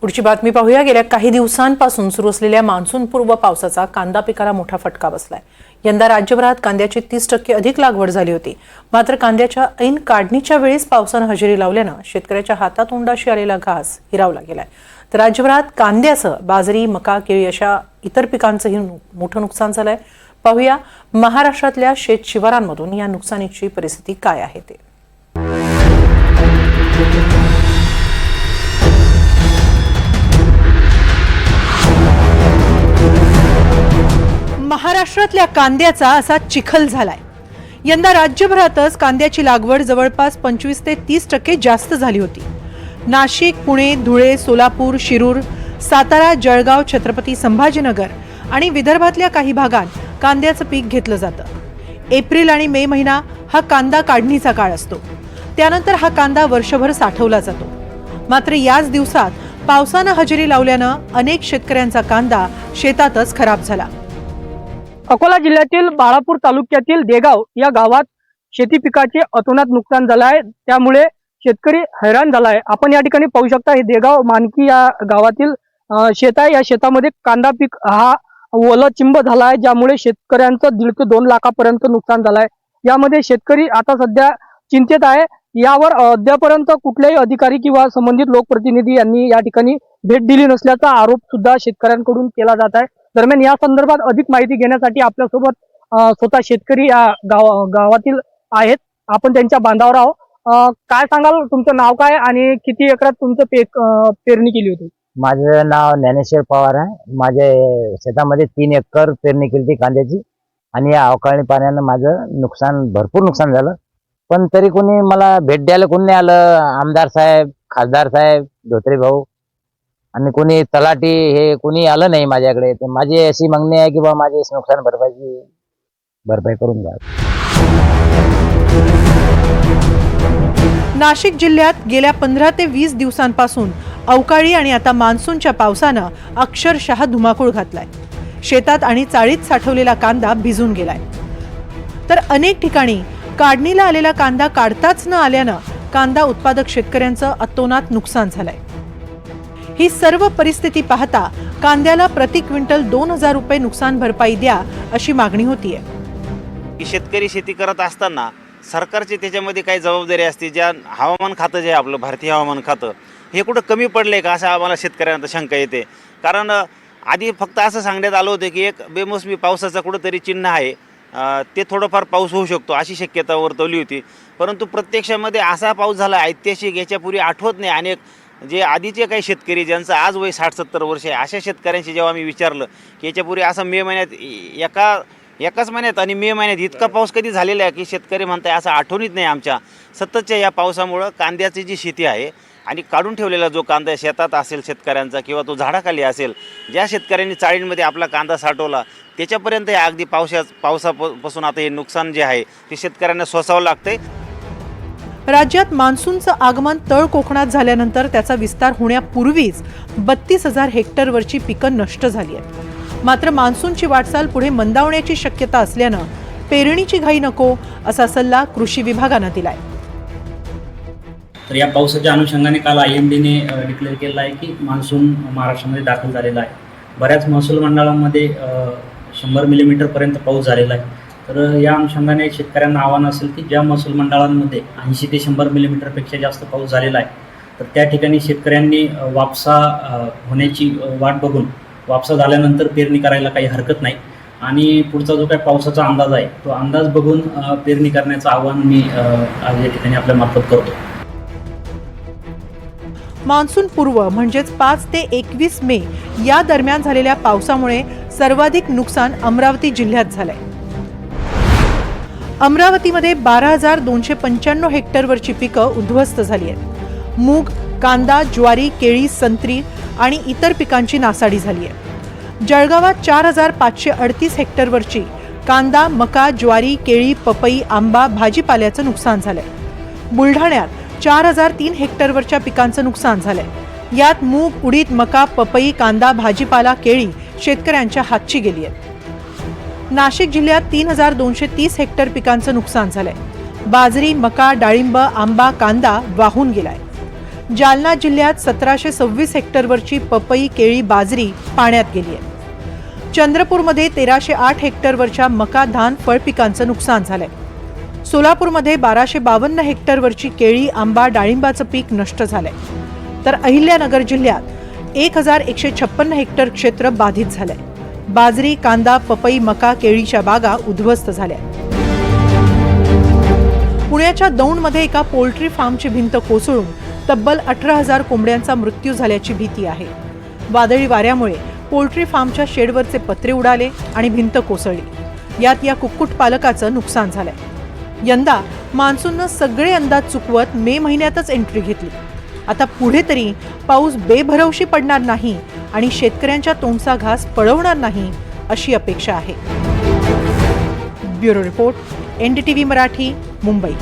पुढची बातमी पाहूया. गेल्या काही दिवसांपासून सुरू असलेल्या मान्सूनपूर्व पावसाचा कांदा पिकाला मोठा फटका बसलाय. यंदा राज्यभरात कांद्याची तीस टक्के अधिक लागवड झाली होती. मात्र कांद्याच्या ऐन काढणीच्या वेळेस पावसानं हजेरी लावल्यानं शेतकऱ्याच्या हातातोंडाशी आलेला घास हिरावला गेलाय. तर राज्यभरात कांद्यासह बाजरी मका केळी अशा इतर पिकांचंही मोठं नुकसान झालंय. पाहूया महाराष्ट्रातल्या शेत शिवारांमधून या नुकसानीची परिस्थिती काय आहे ते. महाराष्ट्रातल्या कांद्याचा असा चिखल झालाय. यंदा राज्यभरातच कांद्याची लागवड जवळपास पंचवीस ते तीस टक्के जास्त झाली होती. नाशिक पुणे धुळे सोलापूर शिरूर सातारा जळगाव छत्रपती संभाजीनगर आणि विदर्भातल्या काही भागात कांद्याचं पीक घेतलं जातं. एप्रिल आणि मे महिना हा कांदा काढणीचा काळ असतो. त्यानंतर हा कांदा वर्षभर साठवला जातो. मात्र याच दिवसात पावसानं हजेरी लावल्यानं अनेक शेतकऱ्यांचा कांदा शेतातच खराब झाला. अकोला जिल्ह्यातील बाळापूर तालुक्यातील देगाव या गावात शेती पिकाचे अतोनात नुकसान झालं आहे. त्यामुळे शेतकरी हैराण झाला आहे. आपण या ठिकाणी पाहू शकता हे देगाव मानकी या गावातील शेत आहे. या शेतामध्ये कांदा पीक हा ओला चिंब झाला आहे ज्यामुळे शेतकऱ्यांचं दीड ते दोन लाखापर्यंत नुकसान झालं आहे. यामध्ये शेतकरी आता सध्या चिंतेत आहे. यावर अद्यापर्यंत कुठल्याही अधिकारी किंवा संबंधित लोकप्रतिनिधी यांनी या ठिकाणी भेट दिली नसल्याचा आरोप सुद्धा शेतकऱ्यांकडून केला जात आहे. दरम्यान या संदर्भात अधिक माहिती घेण्यासाठी आपल्यासोबत स्वतः शेतकरी या गाव गावातील आहेत. आपण त्यांच्या बांधावर आहोत. काय सांगाल? तुमचं नाव काय आणि किती एकरात तुमचं पेक पेरणी केली होती? माझं नाव ज्ञानेश्वर पवार आहे. माझ्या शेतामध्ये तीन एकर पेरणी केली होती कांद्याची. आणि या अवकाळी पाण्यानं माझं नुकसान भरपूर नुकसान झालं. पण तरी कोणी मला भेट द्यायला कोणी नाही आलं. आमदार साहेब खासदार साहेब धोत्रे भाऊ आणि कोणी तलाठी हे कोणी आलं नाही माझ्याकडे तर माझी अशी मागणी आहे की बा माझी नुकसान भरपाईची भरपाई करून द्या नाशिक जिल्ह्यात गेल्या पंधरा ते वीस दिवसांपासून अवकाळी आणि आता मान्सूनच्या पावसानं अक्षरशः धुमाकूळ घातलाय. शेतात आणि चाळीत साठवलेला कांदा भिजून गेलाय. तर अनेक ठिकाणी काढणीला आलेला कांदा काढताच न आल्यानं कांदा उत्पादक शेतकऱ्यांचं अतोनात नुकसान झालंय. ही सर्व परिस्थिती पाहता कांद्याला प्रति क्विंटल दोन हजार रुपये नुकसान भरपाई द्या अशी मागणी होतीये. की शेतकरी शेती करत असताना सरकारची त्याच्यामध्ये काही जबाबदारी असते ज्या हवामान खातं जे आपलं भारतीय हवामान खातं हे कुठं कमी पडलं आहे का? असं आम्हाला शेतकऱ्यांना शंका येते. कारण आधी फक्त असं सांगण्यात आलं होतं की एक बेमोसमी पावसाचं कुठंतरी चिन्ह आहे. ते थोडंफार पाऊस होऊ शकतो अशी शक्यता वर्तवली होती. परंतु प्रत्यक्षामध्ये असा पाऊस झाला ऐतिहासिक याच्यापूर्वी आठवत नाही. अनेक जे आधीचे काही शेतकरी ज्यांचं आज वय साठ सत्तर वर्ष आहे अशा शेतकऱ्यांशी जेव्हा मी विचारलं की याच्यापूर्वी असं मे महिन्यात एका एकाच महिन्यात आणि मे महिन्यात इतका पाऊस कधी झालेला आहे की शेतकरी म्हणताय असं आठवणीत नाही आमच्या. सततच्या या पावसामुळं कांद्याची जी शेती आहे आणि काढून ठेवलेला जो कांदा शेतात असेल शेतकऱ्यांचा किंवा तो झाडाखाली असेल ज्या शेतकऱ्यांनी चाळींमध्ये आपला कांदा साठवला त्याच्यापर्यंत या अगदी पावसा पावसापासून आता हे नुकसान जे आहे ते शेतकऱ्यांना सोसावं लागतंय. राज्यात मान्सूनचं आगमन तळ कोकणात झाल्यानंतर त्याचा विस्तार होण्यापूर्वीच बत्तीस हजार हेक्टरवरची पिकं नष्ट झाली आहेत. मात्र मान्सूनची वाटचाल पुढे मंदावण्याची शक्यता असल्यानं पेरणीची घाई नको असा सल्ला कृषी विभागानं दिलाय. तर या पावसाच्या अनुषंगाने काल आय एम डीने डिक्लेअर केलं आहे की मान्सून महाराष्ट्रामध्ये दाखल झालेला आहे. बऱ्याच महसूल मंडळांमध्ये शंभर मिलीमीटरपर्यंत पाऊस झालेला आहे. तर या अनुषंगाने शेतकऱ्यांना आव्हान असेल की ज्या महसूल मंडळांमध्ये ऐंशी ते शंभर मिलीमीटरपेक्षा जास्त पाऊस झालेला आहे तर त्या ठिकाणी शेतकऱ्यांनी वापसा होण्याची वाट बघून वापसा झाल्यानंतर पेरणी करायला काही हरकत नाही. आणि पुढचा जो काही पावसाचा अंदाज आहे तो अंदाज बघून पेरणी करण्याचं आव्हान मी आज या ठिकाणी आपल्या मार्फत करतो. मान्सून पूर्व म्हणजेच पाच ते एकवीस मे या दरम्यान झालेल्या पावसामुळे सर्वाधिक नुकसान अमरावती जिल्ह्यात झालंय. अमरावतीमध्ये बारा हजार दोनशे पंच्याण्णव हेक्टरवरची पिकं उद्ध्वस्त झाली आहेत. मूग कांदा ज्वारी केळी संत्री आणि इतर पिकांची नासाडी झाली आहे. जळगावात चार हजार पाचशे अडतीस हेक्टरवरची कांदा मका ज्वारी केळी पपई आंबा भाजीपाल्याचं नुकसान झालंय. बुलढाण्यात चार हजार तीन हेक्टरवरच्या पिकांचं नुकसान झालंय. यात मूग उडीद मका पपई कांदा भाजीपाला केळी शेतकऱ्यांच्या हातची गेली आहेत. नाशिक जिल्ह्यात तीन हजार दोनशे तीस हेक्टर पिकांचं नुकसान झालंय. बाजरी मका डाळिंब आंबा कांदा वाहून गेलाय. जालना जिल्ह्यात सतराशे सव्वीस हेक्टरवरची पपई केळी बाजरी पाण्यात गेली आहे. चंद्रपूरमध्ये तेराशे आठ हेक्टरवरच्या मका धान फळ पिकांचं नुकसान झालंय. सोलापूरमध्ये बाराशे बावन्न हेक्टरवरची केळी आंबा डाळिंबाचं पीक नष्ट झालंय. तर अहिल्यानगर जिल्ह्यात एक हजार एकशे छप्पन्न हेक्टर क्षेत्र बाधित झालंय. बाजरी कांदा पपई मका केळीच्या बागा उद्ध्वस्त झाल्या. पुण्याच्या दौंडमध्ये एका पोल्ट्री फार्मची भिंत कोसळून तब्बल अठरा हजार कोंबड्यांचा मृत्यू झाल्याची भीती आहे. वादळी वाऱ्यामुळे पोल्ट्री फार्मच्या शेडवरचे पत्रे उडाले आणि भिंत कोसळली. यात या कुक्कुट पालकाचं नुकसान झालंय. यंदा मान्सूननं सगळे अंदाज चुकवत मे महिन्यातच एंट्री घेतली. आता पुढे तरी पाऊस बेभरवशी पडणार नाही आणि शेतकऱ्यांच्या तोंडचा घास पळवणार नाही अशी अपेक्षा आहे. Bureau report NDTV Marathi Mumbai.